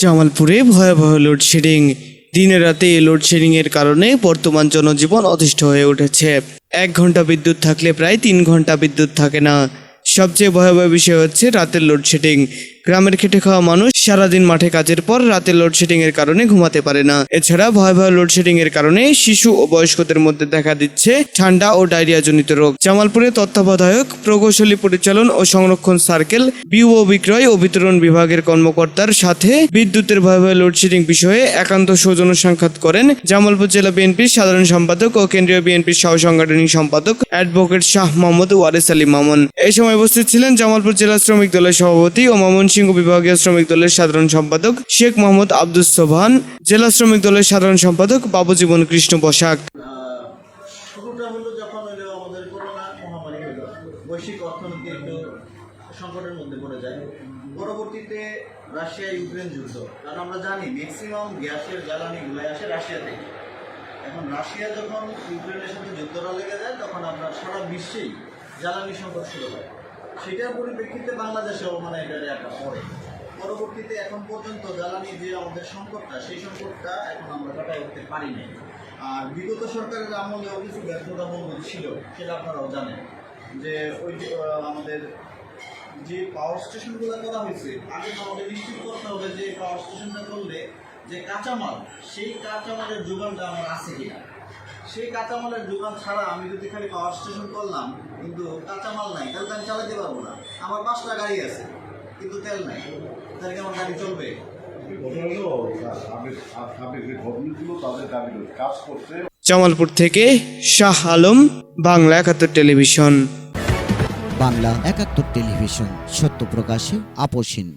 জামালপুরে ভয়াবহ লোডশেডিং দিনে রাতে লোডশেডিং এর কারণে বর্তমান জনজীবন অতিষ্ঠ হয়ে উঠেছে। এক ঘণ্টা বিদ্যুৎ থাকলে প্রায় তিন ঘণ্টা বিদ্যুৎ থাকে না। সবচেয়ে ভয়াবহ বিষয় হচ্ছে রাতের লোডশেডিং গ্রামের খেটে খাওয়া মানুষ সারাদিন মাঠে কাজের পর রাতে লোডশেডিং এর কারণে ঘুমাতে পারে না। এছাড়া ভয়াবহ লোডশেডিং এর কারণে শিশু ও বয়স্কদের মধ্যে দেখা দিচ্ছে ঠান্ডা ও ডায়রিয়া জনিত রোগ। জামালপুরে তত্ত্বাবধায়ক, প্রকৌশলী পরিচালন ও সংরক্ষণ সার্কেল বিউ বিক্রয় ও বিতরণ বিভাগের কর্মকর্তার সাথে বিদ্যুতের ভয়াবহ লোডশেডিং বিষয়ে একান্ত সৌজন্য সাক্ষাৎ করেন জামালপুর জেলা বিএনপির সাধারণ সম্পাদক ও কেন্দ্রীয় বিএনপির সহ সাংগঠনিক সম্পাদক অ্যাডভোকেট শাহ মোহাম্মদ ওয়ারেস আলী মামুন। এই সময় উপস্থিত ছিলেন জামালপুর জেলা শ্রমিক দলের সভাপতি ও ময়মনসিংহ বিভাগীয় শ্রমিক দলের সাধারণ সম্পাদক শেখ মোহাম্মদ আব্দুস সোবহান, জেলা শ্রমিক দলের সাধারণ সম্পাদক বাবু জীবন কৃষ্ণ বসাক। বৈশ্বিক অর্থনীতি একটু সংকটের মধ্যে পড়ে যায়। পরবর্তীতে রাশিয়া, ইউক্রেন যুদ্ধ। কারণ আমরা জানি ম্যাক্সিমাম গ্যাসের জ্বালানিগুলো আসে রাশিয়া থেকে। এখন রাশিয়া যখন ইউক্রেনের সাথে যুদ্ধটা লেগে যায়, তখন আপনার সারা বিশ্বেই জ্বালানি সংকট শুরু হয়। সেটার পরিপ্রেক্ষিতে বাংলাদেশেও মানে এটার একটা পড়ে। পরবর্তীতে এখন পর্যন্ত জ্বালানি যে আমাদের সংকটটা, সেই সংকটটা এখন আমরা কাটাই উঠতে পারি নাই। আর বিগত সরকারের আমলেও কিছু ব্যর্থতা মূল্য ছিল, সেটা আপনারাও জানেন। যে ওই যে আমাদের যে পাওয়ার স্টেশনগুলো করা হয়েছে, আগে আমাদের নিশ্চিত করতে হবে যে পাওয়ার স্টেশনটা করলে যে কাঁচামাল সেই কাঁচামালের যোগানটা আমার আছে কিনা? সেই কাঁচামালের যোগান ছাড়া আমি যদি খালি পাওয়ার স্টেশন করলাম কিন্তু কাঁচামাল নাই তাহলে তো আমি চালাতে পারব না। আমার পাঁচটা গাড়ি আছে কিন্তু তেল নাই। তাহলে কি আমার গাড়ি চলবে? জামালপুর থেকে শাহ আলম বাংলা একাত্তর টেলিভিশন। বাংলা একাত্তর টেলিভিশন সত্য প্রকাশে আপোষহীন